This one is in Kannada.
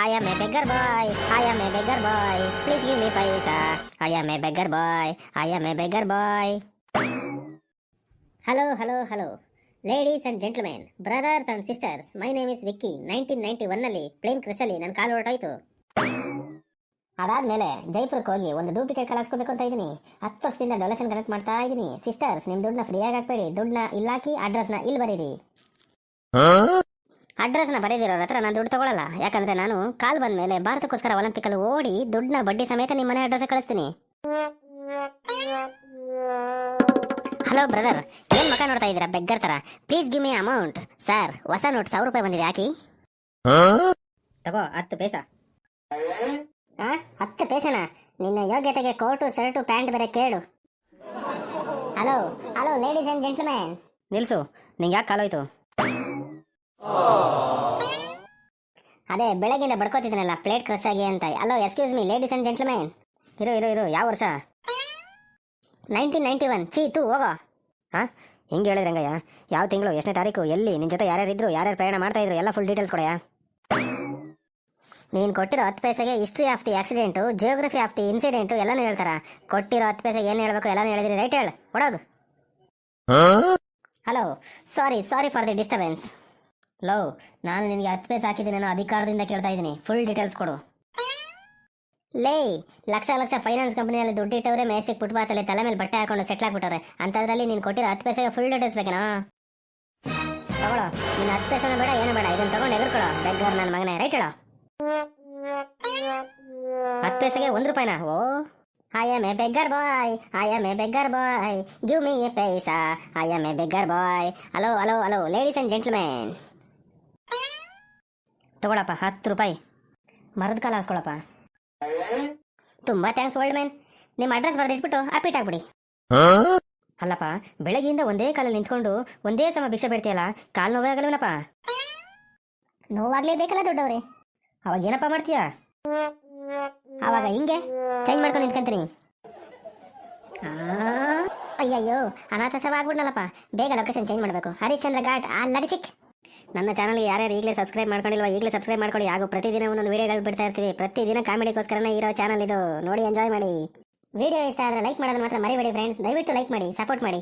I am a beggar boy. I am a beggar boy. Please give me paisa. I am a beggar boy. I am a beggar boy. Hello, hello, hello. Ladies and gentlemen brothers and sisters my name is Vicky nineteen ninety ಒನ್ನಲ್ಲಿ ಪ್ಲೇನ್ ಕ್ರಶಲ್ಲಿ ನನ್ನ ಕಾಲು ಹೊರಟೋಯ್ತು ಅದಾದ್ಮೇಲೆ ಜೈಪುರಕ್ಕೆ ಹೋಗಿ ಒಂದು ಡೂಪ್ಲಿಕೇಟ್ ಕಾಲ್ ಅಂತ ಇದ್ದೀನಿ ಹತ್ತು ವರ್ಷದಿಂದ ಡೊನೇಷನ್ ಕಲೆಕ್ಟ್ ಮಾಡ್ತಾ ಇದ್ದೀನಿ ಸಿಸ್ಟರ್ಸ್ ನಿಮ್ಮ ದುಡ್ಡನ್ನ ಫ್ರೀಯಾಗಿ ಹಾಕ್ಬೇಡಿ ದುಡ್ಡನ್ನ ಇಲ್ಲಾಕಿ ಅಡ್ರೆಸ್ನ ಇಲ್ಲಿ ಬರೀರಿ ಅಡ್ರೆಸ್ನ ಬರೆದಿರೋರ ಹತ್ರ ನಾನು ದುಡ್ಡು ತಗೊಳ್ಳಲ್ಲ ಯಾಕಂದ್ರೆ ನಾನು ಕಾಲ್ ಬಂದ ಮೇಲೆ ಭಾರತಕ್ಕೋಸ್ಕರ ಒಲಿಂಪಿಕ್ ಅಲ್ಲಿ ಓಡಿ ದುಡ್ಡನ್ನ ಬಡ್ಡಿ ಸಮೇತ ನಿಮ್ಮ ಮನೆ ಅಡ್ರೆಸ್ ಕಳಿಸ್ತೀನಿ. ಹಲೋ ಬ್ರದರ್ ಏನ್ ಮಕ ನೋಡ್ತಾ ಇದ್ದೀರಾ? ಬೆಗ್ಗರ್ ತರ. Please give me amount sir ಹೊಸ ನೋಟ್ ಸಾವಿರ ರೂಪಾಯಿ ಬಂದಿದೆ. ಹಾಕಿ ತಗೋ, ಹತ್ತು ಪೈಸ. ಹತ್ತು ಪೈಸನ? ನಿನ್ನ ಯೋಗ್ಯತೆಗೆ ಕೋಟು, ಶರ್ಟು, ಪ್ಯಾಂಟ್ ಬೇರೆ ಕೇಳು. Hello hello ladies and gentleman ನಿಲ್ಸು. ನಿಂಗೆ ಯಾಕೆ ಕಾಲೋಯ್ತು ಅದೇ ಬೆಳಗ್ಗಿಂದ ಬಡ್ಕೋತಿದ್ದೀನಲ್ಲ ಪ್ಲೇಟ್ ಕ್ರಶ್ ಆಗಿ ಅಂತ. Hello excuse me ladies and gentlemen ಇರು ಇರು ಇರು ಯಾವ ವರ್ಷ? ನೈನ್ಟೀನ್ ನೈನ್ಟಿ ಒನ್ ಚೀ ತೂ ಹೋಗೋ. ಹಾಂ ಹಿಂಗೆ ಹೇಳಿದ್ರಂಗಯ್ಯ ಯಾವ ತಿಂಗಳು ಎಷ್ಟನೇ ತಾರೀಕು ಎಲ್ಲಿ? ನಿನ್ನ ಜೊತೆ ಯಾರ್ಯಾರು ಇದ್ರು ಯಾರ್ಯಾರು ಪ್ರಯಾಣ ಮಾಡ್ತಾ ಇದ್ರು ಎಲ್ಲ ಫುಲ್ ಡೀಟೇಲ್ಸ್ ಕೊಡಯ್ಯ? ನೀನು ಕೊಟ್ಟಿರೋ ಹತ್ತು ಪೈಸೆಗೆ history of the accident geography of the incident ಎಲ್ಲನೂ ಹೇಳ್ತಾರ? ಕೊಟ್ಟಿರೋ ಹತ್ತು ಪೈಸೆಗೆ ಏನು ಹೇಳಬೇಕು ಎಲ್ಲನೂ ಹೇಳಿದ್ರಿ ರೈಟ್ ಹೇಳು ಕೊಡೋದು hello sorry sorry for the disturbance low ನಾನು ನಿನಗೆ ಹತ್ತು ಪೈಸೆ ಅನ್ನೋ ಅಧಿಕಾರದಿಂದ ಕೇಳ್ತಾ ಇದ್ದೀನಿ. ಫುಲ್ ಡೀಟೇಲ್ಸ್ ಕೊಡು. ಲೇ, ಲಕ್ಷ ಲಕ್ಷ ಫೈನಾನ್ಸ್ ಕಂಪನಿಯಲ್ಲಿ ದುಡ್ಡಿಟ್ಟವ್ರೆ ಮೇಸ್ಟಿಕ್ ಫುಟ್ಪಾತಲ್ಲಿ ತಲೆ ಮೇಲೆ ಬಟ್ಟೆ ಹಾಕೊಂಡು ಸೆಟ್ಲ್ ಆಗ್ಬಿಟ್ಟವ್ರೆ. ಅಂಥದ್ರಲ್ಲಿ ನೀನು ಕೊಟ್ಟಿರೋ ಹತ್ತು ಪೈಸೆಗೆ ಫುಲ್ ಡೀಟೇಲ್ಸ್ ಬೇಕೇನೋ? ತಗೊಳ್ಳೋ. ನೀನು ಹತ್ತು ಪೈಸೆನ ಬೇಡ, ಏನು ಬೇಡ. ಇದನ್ನ ತಗೊಂಡು ಎದುರ್ಕೊಳ್ಳೋ ಬೆಗ್ಗರ್ ನನ್ನ ಮಗನೇ. ರೈಟ್ ಹೇಳೋ. ಹತ್ತು ಪೈಸೆಗೆ ಒಂದು ರೂಪಾಯಿನಾ? ಓ. I am a beggar boy I am a beggar boy give me a paisa I am a beggar boy hello hello hello ladies and gentlemen ತಗೊಳಪ್ಪ, ಹತ್ತು ರೂಪಾಯಿ. ಮರದ ಕಾಲ ಹಾಸ್ಕೊಳಪ್ಪ. ತುಂಬಾ ಥ್ಯಾಂಕ್ಸ್ ಓಲ್ಡ್ ಮ್ಯಾನ್ ನಿಮ್ಮ ಅಡ್ರೆಸ್ ಬರೆದಿಟ್ಬಿಟ್ಟು ಅಪೀಟ್ ಆಗ್ಬಿಡಿ ಅಲ್ಲಪ್ಪ, ಬೆಳಗ್ಗೆಯಿಂದ ಒಂದೇ ಕಾಲಲ್ಲಿ ನಿಂತ್ಕೊಂಡು ಒಂದೇ ಸಮ ಭಿಕ್ಷೆ ಬೇಡ್ತೀಯಲ್ಲ, ಕಾಲು ನೋವೇ ನೋವಾಗ್ಲೇ ಬೇಕಲ್ಲ ದೊಡ್ಡವ್ರೆ. ಅವಾಗ ಏನಪ್ಪ ಮಾಡ್ತೀಯಾ? ಅವಾಗ ಹಿಂಗೆ ಚೇಂಜ್ ಮಾಡ್ಕೊಂಡು ನಿಂತ್ಕೊಂತೀನಿ. ಅಯ್ಯಯ್ಯೋ ಅನಾಥ ಶವ ಆಗ್ಬಿಡ್ನಲ್ಲಪ್ಪ ಬೇಗ ಲೊಕೇಶನ್ ಚೇಂಜ್ ಮಾಡಬೇಕು. ಹರಿಶ್ಚಂದ್ರ ಘಾಟ್, ಆ ಲಗಚಿಕ್ ನನ್ನ ಚಾನಲ್ಗೆ ಯಾರ್ಯಾರು ಈಗಲೇ ಸಬ್ಸ್ಕ್ರೈಬ್ ಮಾಡ್ಕೊಂಡಿಲ್ವಾ ಈಗಲೇ ಸಬ್ಸ್ಕ್ರೈಬ್ ಮಾಡ್ಕೊಳ್ಳಿ. ಹಾಗೂ ಪ್ರತಿದಿನ ಒಂದೊಂದು ವಿಡಿಯೋಗಳು ಬಿಡ್ತಾ ಇರ್ತೀವಿ. ಪ್ರತಿದಿನ ಕಾಮಿಡಿಗೋಸ್ಕರನೇ ಇರೋ ಚಾನಲ್ ಇದು. ನೋಡಿ ಎಂಜಾಯ್ ಮಾಡಿ. ವಿಡಿಯೋ ಇಷ್ಟ ಆದರೆ ಲೈಕ್ ಮಾಡೋದನ್ನ ಮಾತ್ರ ಮರಿಬೇಡಿ ಫ್ರೆಂಡ್ಸ್ ದಯವಿಟ್ಟು ಲೈಕ್ ಮಾಡಿ ಸಪೋರ್ಟ್ ಮಾಡಿ.